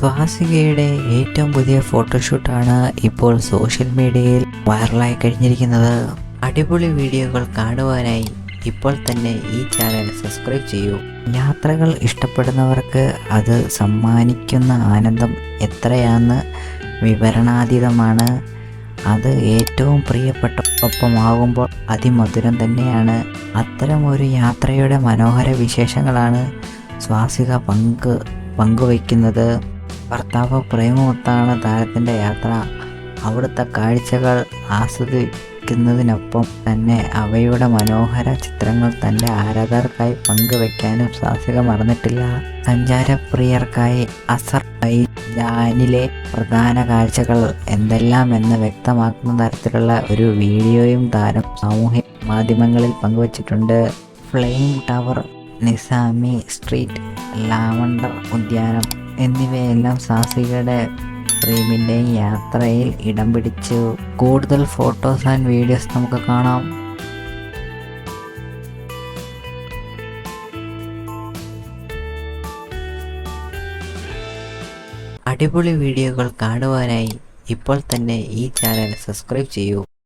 സ്വാസികയുടെ ഏറ്റവും പുതിയ ഫോട്ടോഷൂട്ടാണ് ഇപ്പോൾ സോഷ്യൽ മീഡിയയിൽ വൈറലായി കഴിഞ്ഞിരിക്കുന്നത്. അടിപൊളി വീഡിയോകൾ കാണുവാനായി ഇപ്പോൾ തന്നെ ഈ ചാനൽ സബ്സ്ക്രൈബ് ചെയ്യൂ. യാത്രകൾ ഇഷ്ടപ്പെടുന്നവർക്ക് അത് സമ്മാനിക്കുന്ന ആനന്ദം എത്രയാണെന്ന് വിവരണാതീതമാണ്. അത് ഏറ്റവും പ്രിയപ്പെട്ട ഒപ്പമാകുമ്പോൾ അതിമധുരം തന്നെയാണ്. അത്തരം ഒരു യാത്രയുടെ മനോഹര വിശേഷങ്ങളാണ് സ്വാസിക പങ്ക് പങ്കുവയ്ക്കുന്നത്. ഭർത്താവ് പ്രേമമൊത്താണ് താരത്തിന്റെ യാത്ര. അവിടുത്തെ കാഴ്ചകൾ ആസ്വദിക്കുന്നതിനൊപ്പം തന്നെ അവയുടെ മനോഹര ചിത്രങ്ങൾ തന്റെ ആരാധകർക്കായി പങ്കുവയ്ക്കാനും സാഹസിക മറന്നിട്ടില്ല. സഞ്ചാരപ്രിയർക്കായി അസർ ജാനിലെ പ്രധാന കാഴ്ചകൾ എന്തെല്ലാം എന്ന് വ്യക്തമാക്കുന്ന തരത്തിലുള്ള ഒരു വീഡിയോയും താരം സാമൂഹ്യ മാധ്യമങ്ങളിൽ പങ്കുവച്ചിട്ടുണ്ട്. Flame Tower Nizami Street lavender ഉദ്യാനം എന്നിവയെല്ലാം സാസികയുടെ പ്രേമിന്റെയും യാത്രയിൽ ഇടം പിടിച്ചു. കൂടുതൽ ഫോട്ടോസ് ആൻഡ് വീഡിയോസ് നമുക്ക് കാണാം. അടിപൊളി വീഡിയോകൾ കാണുവാനായി ഇപ്പോൾ തന്നെ ഈ ചാനൽ സബ്സ്ക്രൈബ് ചെയ്യൂ.